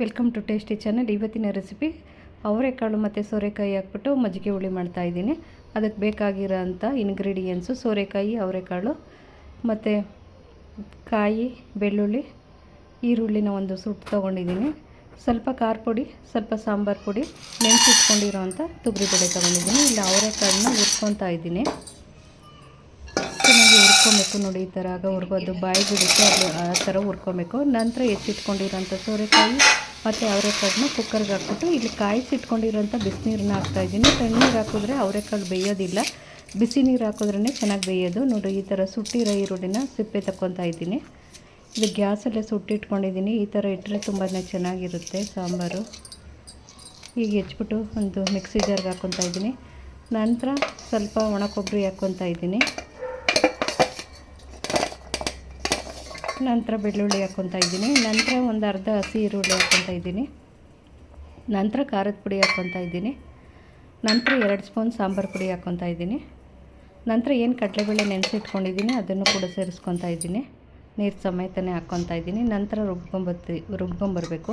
Welcome to tasty channel. ಇವತ್ತಿನ recipe ಅವರೆಕಾಳು ಮತ್ತು ಸೋರೆಕಾಯಿ ಹಾಕ್ಬಿಟ್ಟು ಮಜ್ಜಿಗೆ ಹುಳಿ ಮಾಡ್ತಾ ಇದ್ದೀನಿ. ಅದಕ್ಕೆ ಬೇಕಾಗಿರೋ ಅಂಥ ಇನ್ಗ್ರೀಡಿಯೆಂಟ್ಸು ಸೋರೆಕಾಯಿ, ಅವರೆಕಾಳು ಮತ್ತು ಕಾಯಿ, ಬೆಳ್ಳುಳ್ಳಿ, ಈರುಳ್ಳಿನ ಒಂದು ಸುಟ್ಟು ತೊಗೊಂಡಿದ್ದೀನಿ. ಸ್ವಲ್ಪ ಖಾರ ಪುಡಿ, ಸ್ವಲ್ಪ ಸಾಂಬಾರು ಪುಡಿ ನೆನೆಸಿಟ್ಕೊಂಡಿರೋ ಅಂಥ ತೊಗರಿಬೇಳೆ ತೊಗೊಂಡಿದ್ದೀನಿ. ಇಲ್ಲ, ಅವರೆಕಾಳನ್ನ ಹುರ್ಕೊತಾ ಇದ್ದೀನಿ. ಹುರ್ಕೊಬೇಕು ನೋಡಿ, ಈ ಥರ ಆಗ ಹುರ್ಗೋದು ಬಾಯಿ ಬಿಡುತ್ತೆ, ಅದು ಆ ಥರ ಹುರ್ಕೊಬೇಕು ನಂತರ ಎಚ್ಚಿಟ್ಕೊಂಡಿರೋಂಥ ಸೋರೆಕಾಯಿ ಮತ್ತು ಅವರೆಕಾಳನ್ನ ಕುಕ್ಕರ್ಗೆ ಹಾಕ್ಬಿಟ್ಟು ಇಲ್ಲಿ ಕಾಯಿಸಿಟ್ಕೊಂಡಿರೋಂಥ ಬಿಸಿನೀರನ್ನ ಹಾಕ್ತಾಯಿದ್ದೀನಿ ತಣ್ಣೀರು ಹಾಕಿದ್ರೆ ಅವರೆಕಾಳು ಬೇಯೋದಿಲ್ಲ. ಬಿಸಿ ನೀರು ಹಾಕಿದ್ರೇ ಚೆನ್ನಾಗಿ ಬೇಯೋದು. ನೋಡಿ, ಈ ಥರ ಸುಟ್ಟಿರೋ ಈರುಳ್ಳಿನ ಸಿಪ್ಪೆ ತಕ್ಕೊತಾ ಇದ್ದೀನಿ. ಇದು ಗ್ಯಾಸಲ್ಲೇ ಸುಟ್ಟಿಟ್ಕೊಂಡಿದ್ದೀನಿ. ಈ ಥರ ಇಟ್ಟರೆ ತುಂಬಾ ಚೆನ್ನಾಗಿರುತ್ತೆ ಸಾಂಬಾರು. ಈಗ ಹೆಚ್ಚಿಬಿಟ್ಟು ಒಂದು ಮಿಕ್ಸಿ ಜಾರ್ಗೆ ಹಾಕ್ಕೊತಾ ಇದ್ದೀನಿ. ನಂತರ ಸ್ವಲ್ಪ ಒಣ ಕೊಬ್ಬರಿ ಹಾಕ್ಕೊತಾ ಇದ್ದೀನಿ. ನಂತರ ಬೆಳ್ಳುಳ್ಳಿ ಹಾಕ್ಕೊತಾ ಇದ್ದೀನಿ. ನಂತರ ಒಂದು ಅರ್ಧ ಹಸಿ ಈರುಳ್ಳಿ ಹಾಕ್ಕೊತಾ ಇದ್ದೀನಿ. ನಂತರ ಖಾರದ ಪುಡಿ ಹಾಕ್ಕೊತಾ ಇದ್ದೀನಿ. ನಂತರ ಎರಡು ಸ್ಪೂನ್ ಸಾಂಬಾರು ಪುಡಿ ಹಾಕ್ಕೊತಾ ಇದ್ದೀನಿ. ನಂತರ ಏನು ಕಡಲೆಬೇಳೆ ನೆನೆಸಿಟ್ಕೊಂಡಿದ್ದೀನಿ ಅದನ್ನು ಕೂಡ ಸೇರಿಸ್ಕೊತಾ ಇದ್ದೀನಿ. ನೀರು ಸಮೇತನೇ ಹಾಕ್ಕೊತಾ ಇದ್ದೀನಿ. ನಂತರ ರುಬ್ಕೊಂಬತ್ತಿ, ರುಬ್ಕೊಂಬರಬೇಕು.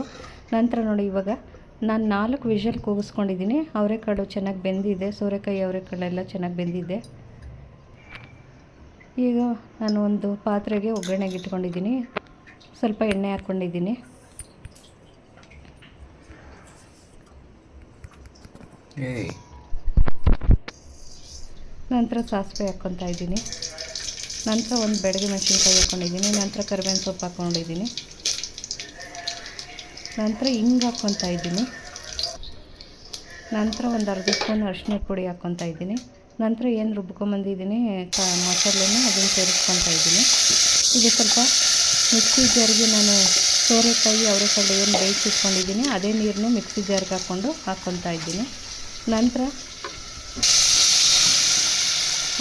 ನಂತರ ನೋಡಿ ಇವಾಗ ನಾನು ನಾಲ್ಕು ವಿಷಲ್ ಕೂಗಿಸ್ಕೊಂಡಿದ್ದೀನಿ. ಅವರೆಕಾಳು ಚೆನ್ನಾಗಿ ಬೆಂದಿದೆ. ಸೋರೆಕಾಯಿ ಅವರೆಕಾಳೆಲ್ಲ ಚೆನ್ನಾಗಿ ಬೆಂದಿದೆ. ಈಗ ನಾನು ಒಂದು ಪಾತ್ರೆಗೆ ಒಗ್ಗರಣೆಗೆ ಇಟ್ಕೊಂಡಿದ್ದೀನಿ. ಸ್ವಲ್ಪ ಎಣ್ಣೆ ಹಾಕ್ಕೊಂಡಿದ್ದೀನಿ. ನಂತರ ಸಾಸಿವೆ ಹಾಕ್ಕೊತಾ ಇದ್ದೀನಿ. ನಂತರ ಒಂದು ಬೆಳಗ್ಗೆ ಮೆಣಸಿನ್ಕಾಯಿ ಹಾಕ್ಕೊಂಡಿದ್ದೀನಿ. ನಂತರ ಕರಿಬೇವಿನ ಸೊಪ್ಪು ಹಾಕ್ಕೊಂಡಿದ್ದೀನಿ. ನಂತರ ಹಿಂಗೆ ಹಾಕ್ಕೊತಾ ಇದ್ದೀನಿ. ನಂತರ ಒಂದು ಅರ್ಧ ಸ್ಪೂನ್ ಅರಿಶಿನ ಪುಡಿ ಹಾಕ್ಕೊತಾ ಇದ್ದೀನಿ. ನಂತರ ಏನು ರುಬ್ಕೊಂಬಂದಿದ್ದೀನಿ, ಕ ಮಸಾಲೆನ ಅದನ್ನು ಸೇರಿಸ್ಕೊತಾ ಇದ್ದೀನಿ. ಇದು ಸ್ವಲ್ಪ ಮಿಕ್ಸಿ ಜಾರಿಗೆ ನಾನು ಸೋರೆಕಾಯಿ, ಅವರೆಕಾಳು ಏನು ಬೇಯಿಸಿಟ್ಕೊಂಡಿದ್ದೀನಿ ಅದೇ ನೀರನ್ನು ಮಿಕ್ಸಿ ಜಾರಿಗೆ ಹಾಕ್ಕೊಂಡು ಹಾಕ್ಕೊತಾ ಇದ್ದೀನಿ. ನಂತರ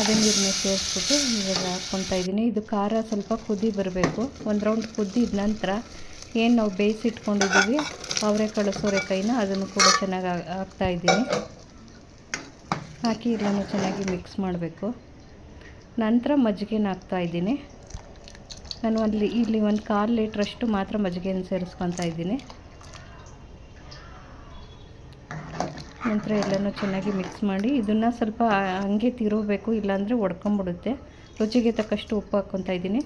ಅದೇ ನೀರನ್ನ ಸೇರಿಸ್ಬಿಟ್ಟು ಇವಾಗ ಹಾಕ್ಕೊತಾ ಇದ್ದೀನಿ. ಇದು ಖಾರ ಸ್ವಲ್ಪ ಕುದಿ ಬರಬೇಕು. ಒಂದು ರೌಂಡ್ ಕುದ್ದಿದ ನಂತರ ಏನು ನಾವು ಬೇಯಿಸಿಟ್ಕೊಂಡಿದ್ದೀವಿ ಅವರೆಕಾಳು, ಸೋರೆಕಾಯಿನ, ಅದನ್ನು ಕೂಡ ಚೆನ್ನಾಗಿ ಹಾಕ್ತಾ ಇದ್ದೀನಿ. ಹಾಕಿ ಎಲ್ಲನೂ ಚೆನ್ನಾಗಿ ಮಿಕ್ಸ್ ಮಾಡಬೇಕು. ನಂತರ ಮಜ್ಜಿಗೆನ ಹಾಕ್ತಾ ಇದ್ದೀನಿ. ನಾನು ಅಲ್ಲಿ ಇಲ್ಲಿ ಒಂದು ಕಾಲು ಲೀಟ್ರಷ್ಟು ಮಾತ್ರ ಮಜ್ಜಿಗೆನ ಸೇರಿಸ್ಕೊತಾ ಇದ್ದೀನಿ. ನಂತರ ಎಲ್ಲನೂ ಚೆನ್ನಾಗಿ ಮಿಕ್ಸ್ ಮಾಡಿ ಇದನ್ನು ಸ್ವಲ್ಪ ಹಂಗೆ ತಿರುಗಬೇಕು, ಇಲ್ಲಾಂದರೆ ಒಡ್ಕೊಂಬಿಡುತ್ತೆ. ರುಚಿಗೆ ತಕ್ಕಷ್ಟು ಉಪ್ಪು ಹಾಕ್ಕೊತಾ ಇದ್ದೀನಿ.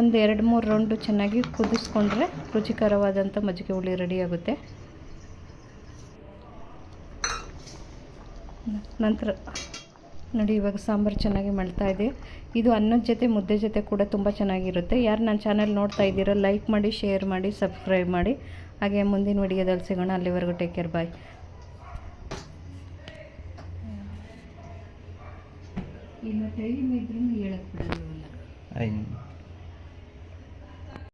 ಒಂದು ಎರಡು ಮೂರು ರೌಂಡು ಚೆನ್ನಾಗಿ ಕುದಿಸ್ಕೊಂಡ್ರೆ ರುಚಿಕರವಾದಂಥ ಮಜ್ಜಿಗೆ ಹುಳಿ ರೆಡಿ ನಂತರ ನೋಡಿ ಇವಾಗ ಸಾಂಬಾರು ಚೆನ್ನಾಗಿ ಮಾಡ್ತಾ ಇದೆ. ಇದು ಅನ್ನದ ಜೊತೆ ಮುದ್ದೆ ಜೊತೆ ಕೂಡ ತುಂಬ ಚೆನ್ನಾಗಿರುತ್ತೆ. ಯಾರು ನನ್ನ ಚಾನಲ್ ನೋಡ್ತಾ ಇದ್ದೀರೋ ಲೈಕ್ ಮಾಡಿ ಶೇರ್ ಮಾಡಿ ಸಬ್ಸ್ಕ್ರೈಬ್ ಮಾಡಿ. ಹಾಗೆ ಮುಂದಿನ ವಿಡಿಯೋದಲ್ಲಿ ಸಿಗೋಣ. ಅಲ್ಲಿವರೆಗೂ ಟೇಕ್ ಕೇರ್ ಬಾಯ್. ಇಲ್ಲ ಟೈಮ್ ಇದ್ರೂ ಹೇಳಕ್ಕೆ ಬಿಡೋದಿಲ್ಲ. ಐ